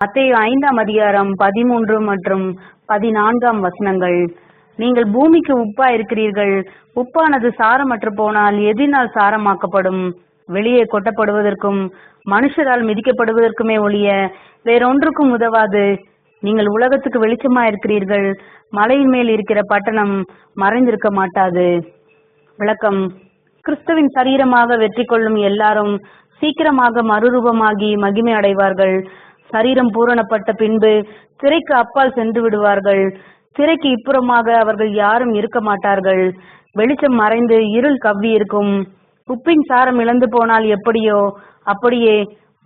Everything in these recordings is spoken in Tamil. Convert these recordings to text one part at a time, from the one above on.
மத்தேயு ஐந்தாம் அதிகாரம் பதிமூன்று மற்றும் பதினான்காம் வசனங்கள். நீங்கள் பூமிக்கு உப்பா இருக்கிறீர்கள் உப்பானது சாரமற்று போனால் எதினால் சாரமாக்கப்படும்? வெளியே கொட்டப்படுவதற்கும் மனுஷரால் மிதிக்கப்படுவதற்குமே ஒழிய வேறொன்றுக்கும் உதவாது. நீங்கள் உலகத்துக்கு வெளிச்சமா இருக்கிறீர்கள் மலையின் மேல் இருக்கிற பட்டணம் மறைந்திருக்க மாட்டாது. விளக்கம். கிறிஸ்துவின் சரீரமாக வெற்றி கொள்ளும் எல்லாரும் சீக்கிரமாக மறுரூபமாகி மகிமை அடைவார்கள் சரீரம் பூரணப்பட்ட பின்பு திரைக்கு அப்பால் சென்று விடுவார்கள். திரைக்கு இப்புறமாக அவர்கள் யாரும் இருக்க மாட்டார்கள். வெளிச்சம் மறைந்து இருள் கவ்வி இருக்கும். உப்பின் சாரம் இழந்து போனால் எப்படியோ? அப்படியே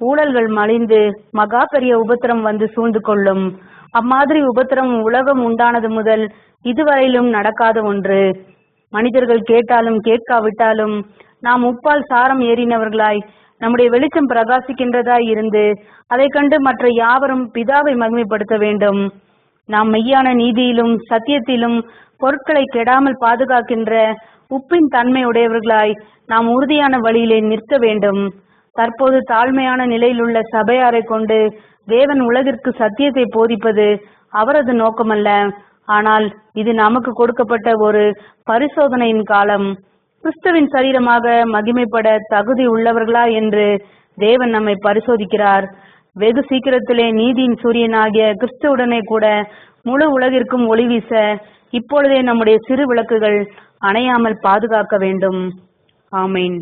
ஊழல்கள் மலிந்து மகா பெரிய உபத்திரம் வந்து சூழ்ந்து கொள்ளும். அம்மாதிரி உபத்திரம் உலகம் உண்டானது முதல் இதுவரையிலும் நடக்காத ஒன்று. மனிதர்கள் கேட்டாலும் கேட்காவிட்டாலும் நாம் உப்பால் சாரம் ஏறினவர்களாய் நம்முடைய வெளிச்சம் பிரகாசிக்கின்றதா இருந்து அதை கண்டு மற்ற யாவரும் பிதாவை மகிமைப்படுத்த வேண்டும். நாம் மெய்யான நீதியிலும் சத்தியத்திலும் பொருட்களை கெடாமல் பாதுகாக்கின்ற உப்பின் தன்மை உடையவர்களாய் நாம் உறுதியான வழியிலே நிற்க வேண்டும். தற்போது தாழ்மையான நிலையிலுள்ள சபையாரை கொண்டு தேவன் உலகிற்கு சத்தியத்தை போதிப்பது அவரது நோக்கமல்ல. ஆனால் இது நமக்கு கொடுக்கப்பட்ட ஒரு பரிசோதனையின் காலம். கிறிஸ்துவின் சரீரமாக மகிமைப்பட தகுதி உள்ளவர்களா என்று தேவன் நம்மை பரிசோதிக்கிறார். வெகு சீக்கிரத்திலே நீதியின் சூரியனாகிய கிறிஸ்துவுடனே கூட முழு உலகிற்கும் ஒளி வீச இப்பொழுதே நம்முடைய சிறு விளக்குகள் அணையாமல் பாதுகாக்க வேண்டும். ஆமீன்.